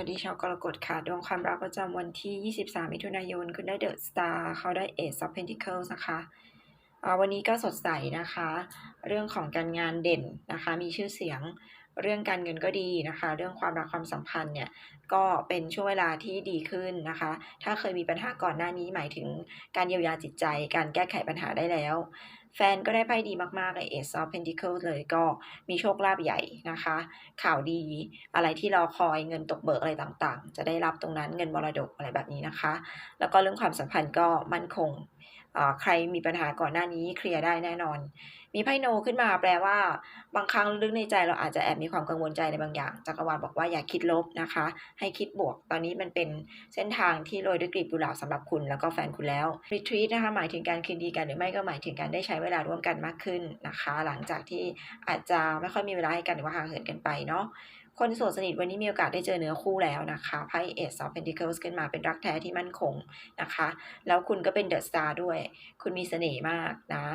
วัสดีชาวกรกฎค่ะ ดวงความรักประจำวันที่ 23 มิถุนายน คุณได้เดอะสตาร์เขาได้ Ace of Pentacles นะคะอ่าวันนี้ก็สดใสนะคะ เรื่องของการงานเด่นนะคะ มีชื่อเสียง เรื่องการเงินก็ดีนะคะ เรื่องความรักความสัมพันธ์เนี่ยก็เป็นช่วงเวลาที่ดีขึ้นนะคะ ถ้าเคยมีปัญหาก่อนหน้านี้หมายถึงการเยียวยาจิตใจ การแก้ไขปัญหาได้แล้ว แฟนก็ได้ไพ่ดีมากๆเลย Ace of Pentacles เลยก็มีโชคลาภใหญ่นะคะ ข่าวดีอะไรที่รอคอยเงินตกเบิกอะไรต่างๆ จะได้รับตรงนั้นเงินมรดกอะไรแบบนี้นะคะ แล้วก็เรื่องความสัมพันธ์ก็มั่นคง ใครมีปัญหาก่อนหน้านี้เคลียร์ได้แน่นอน มีไพ่โนขึ้นมาแปลว่า บางครั้งลึกในใจเราอาจจะแอบมีความกังวลใจในบางอย่างจักรวาลบอกว่าอย่าคิดลบนะคะ ให้คิดบวก ตอนนี้มันเป็นเส้นทางที่โรยด้วยกลีบกุหลาบสำหรับคุณแล้วก็แฟนคุณแล้ว retreat นะคะหมายถึงการคืนดีกันหรือไม่ก็หมายถึงการได้ใช้เวลาร่วมกันมากขึ้นนะคะ หลังจากที่อาจจะไม่ค่อยมีเวลาให้กันหรือว่าห่างเหินกันไปเนาะ คนโสดสนิทวันนี้มีโอกาสได้เจอเนื้อคู่แล้วนะคะไพ่เอซอฟเพนติเคิลส์ขึ้นมาเป็นรักแท้ที่มั่นคงนะคะ แล้วคุณก็เป็นเดอะสตาร์ด้วย คุณมีเสน่ห์มากนะ